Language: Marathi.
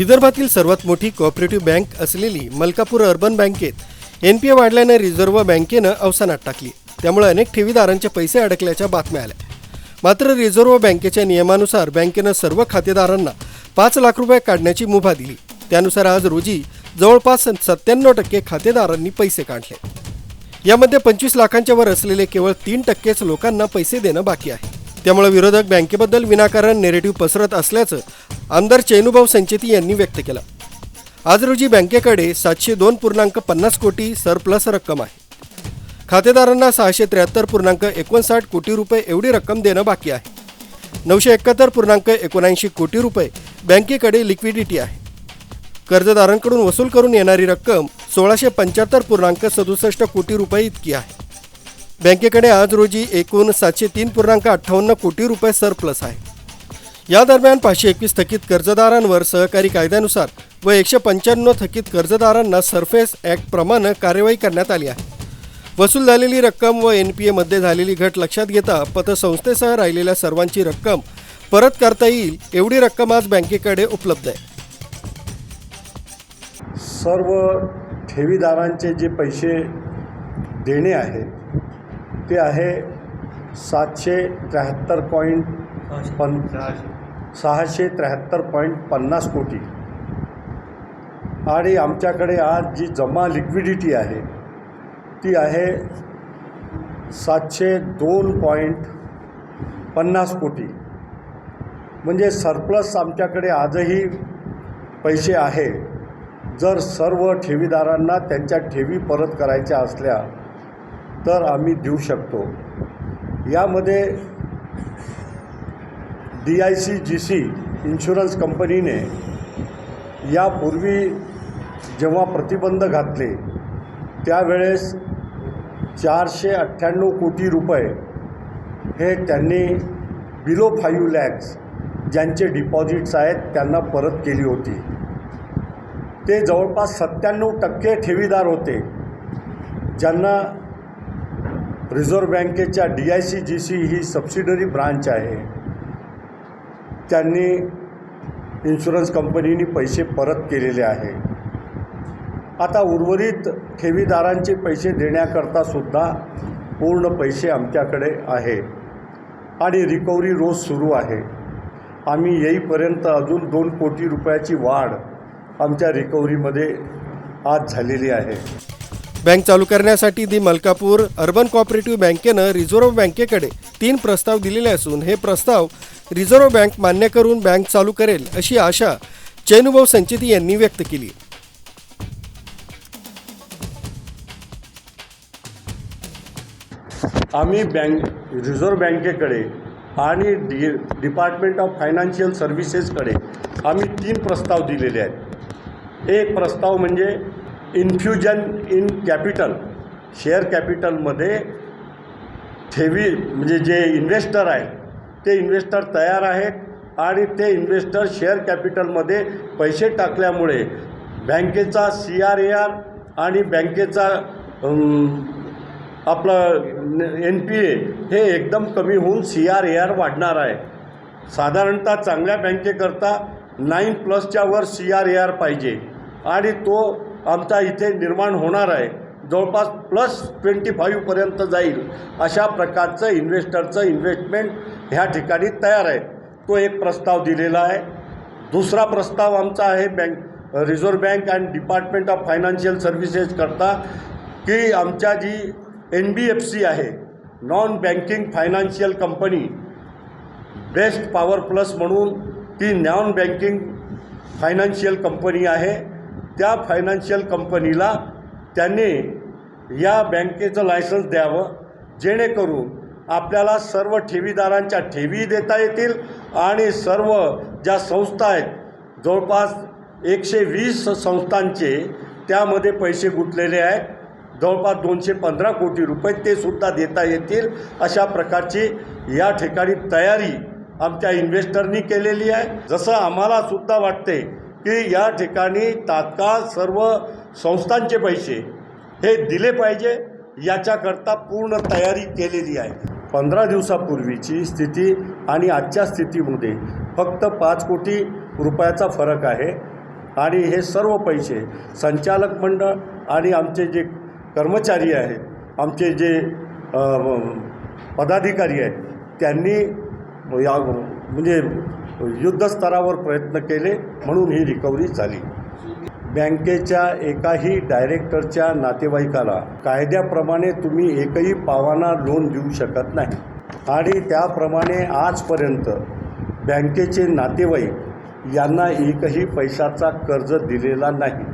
विदर्भातील सर्वात मोठी कोऑपरेटिव्ह बँक असलेली मलकापूर अर्बन बँकेत एन पी ए वाढल्यानं रिझर्व्ह बँकेनं अवसानात टाकली. त्यामुळे अनेक ठेवीदारांचे पैसे अडकल्याच्या बातम्या आल्या. मात्र रिझर्व्ह बँकेच्या नियमानुसार बँकेनं सर्व खातेदारांना पाच लाख रुपये काढण्याची मुभा दिली. त्यानुसार आज रोजी जवळपास सत्त्याण्णव टक्के खातेदारांनी पैसे काढले. यामध्ये पंचवीस लाखांच्या वर असलेले केवळ तीन टक्केच लोकांना पैसे देणं बाकी आहे. त्यामुळे विरोधक बँकेबद्दल विनाकारण नेरेटिव्ह पसरत असल्याचं आमदार चैनुभाऊ संचेती यांनी व्यक्त केला. आज रोजी बँकेकडे सातशे दोन पूर्णांक पन्नास कोटी सरप्लस रक्कम आहे. खातेदारांना सहाशे त्र्याहत्तर पूर्णांक एकोणसाठ कोटी रुपये एवढी रक्कम देणं बाकी आहे. नऊशे एकाहत्तर पूर्णांक एकोणऐंशी कोटी रुपये बँकेकडे लिक्विडिटी आहे. कर्जदारांकडून वसूल करून येणारी रक्कम सोळाशे पंच्याहत्तर पूर्णांक सदुसष्ट कोटी रुपये इतकी आहे. बँकेकडे आज रोजी एकूण सातशे तीन पूर्णांक अठ्ठावन्न कोटी रुपये सरप्लस आहे. या दरम्यान पाचशे एकवीस थकीत कर्जदारांवर सहकारी कायद्यानुसार व एकशे पंच्याण्णव थकीत कर्जदारांना सरफेस ॲक्टप्रमाणे कार्यवाही करण्यात आली आहे. वसूल झालेली रक्कम व एन पी एमध्ये झालेली घट लक्षात घेता पतसंस्थेसह राहिलेल्या सर्वांची रक्कम परत करता येईल एवढी रक्कम आज बँकेकडे उपलब्ध आहे. सर्व ठेवीदारांचे जे पैसे देणे आहे ते आहे सातशे त्र्याहत्तर पॉईंट पण सहाशे त्र्याहत्तर पॉईंट पन्नास कोटी. आणि आमच्याकडे आज जी जमा लिक्विडिटी आहे ती आहे सातशे दोन पॉईंट पन्नास कोटी. म्हणजे सरप्लस आमच्याकडे आजही पैसे आहे. जर सर्व ठेवीदारांना त्यांच्या ठेवी परत करायच्या असल्या तर आम्ही देऊ शकतो. यामध्ये D I C G C insurance कंपनीने यापूर्वी जेव्हा प्रतिबंध घातले त्यावेळेस चारशे अठ्ठ्याण्णव कोटी रुपये हे त्यांनी बिलो फाईव्ह लॅक्स ज्यांचे डिपॉझिट्स आहेत त्यांना परत केली होती. ते जवळपास सत्त्याण्णव टक्के ठेवीदार होते ज्यांना रिझर्व्ह बँकेच्या D I C G C he subsidiary branch आहे. त्यांनी इन्शुरन्स कंपनीने पैसे परत केलेले आहे. आता उर्वरित ठेवीदारांचे पैसे देण्याकरता सुद्धा पूर्ण पैसे आमच्याकडे आहे. आणि रिकव्हरी रोज सुरू आहे. आम्ही येईपर्यंत अजून दोन कोटी रुपयाची वाढ आमच्या रिकव्हरीमध्ये आज झालेली आहे. बँक चालू करण्यासाठी दी मलकापूर अर्बन कॉपरेटिव्ह बँकेनं रिझर्व्ह बँकेकडे तीन प्रस्ताव दिलेले असून हे प्रस्ताव रिझर्व्ह बँक मान्य करून बँक चालू करेल अशी आशा चैनुभाऊ संचिती यांनी व्यक्त केली. आम्ही बँक रिझर्व्ह बँकेकडे आणि डि डिपार्टमेंट ऑफ फायनान्शियल सर्व्हिसेसकडे आम्ही तीन प्रस्ताव दिलेले आहेत. एक प्रस्ताव म्हणजे इन्फ्युजन इन कॅपिटल शेअर कॅपिटलमध्ये ठेवी म्हणजे जे इन्व्हेस्टर आहेत ते इन्व्हेस्टर तयार आहेत आणि ते इन्व्हेस्टर शेअर कॅपिटलमध्ये पैसे टाकल्यामुळे बँकेचा सी आर ए आर आणि बँकेचा आपलं एन पी ए हे एकदम कमी होऊन सी आर ए आर वाढणार आहे. साधारणतः चांगल्या बँकेकरता नाईन प्लसच्या वर सी आर ए आर पाहिजे आणि तो आमचा इथे निर्माण होणार आहे. जवळपास प्लस ट्वेंटी फाईव्हपर्यंत जाईल. अशा प्रकारचं इन्व्हेस्टरचं इन्व्हेस्टमेंट ह्या ठिकाणी तयार आहे. तो एक प्रस्ताव दिलेला आहे. दुसरा प्रस्ताव आमचा आहे bank reserve bank and department of financial services करता की आमच्या जी एन बी एफ सी आहे non banking financial company best power plus म्हणून ती नॉन बँकिंग फायनान्शियल कंपनी आहे. त्या फायनान्शियल कंपनीला त्यांनी या बँकेचं लायसन्स द्यावं जेणेकरून आपल्याला सर्व ठेवीदारांच्या ठेवी देता येतील आणि सर्व ज्या संस्था आहेत जवळपास एकशे वीस संस्थांचे त्यामध्ये पैसे गुंतलेले आहेत. जवळपास दोनशे पंधरा कोटी रुपये ते सुद्धा देता येतील अशा प्रकारची या ठिकाणी तयारी आमच्या इन्व्हेस्टरनी केलेली आहे. जसं आम्हाला सुद्धा वाटते की या ठिकाणी तात्काळ सर्व संस्थांचे पैसे हे दिले पाहिजे याच्याकरता पूर्ण तयारी केलेली आहे. पंधरा दिवसापूर्वीची स्थिती आणि आजच्या स्थितीमध्ये फक्त पाच कोटी रुपयाचा फरक आहे. आणि हे सर्व पैसे संचालक मंडळ आणि आमचे जे कर्मचारी आहेत आमचे जे पदाधिकारी आहेत त्यांनी या म्हणजे युद्धस्तरावर प्रयत्न केले म्हणून ही रिकव्हरी झाली. बँकेच्या एकाही डायरेक्टरच्या नातेवाईकाला कायद्याप्रमाणे तुम्ही एकही पावाना लोन देऊ शकत नाही. आणि त्याप्रमाणे आजपर्यंत बँकेचे नातेवाईक यांना एकही पैशाचा कर्ज दिलेला नाही.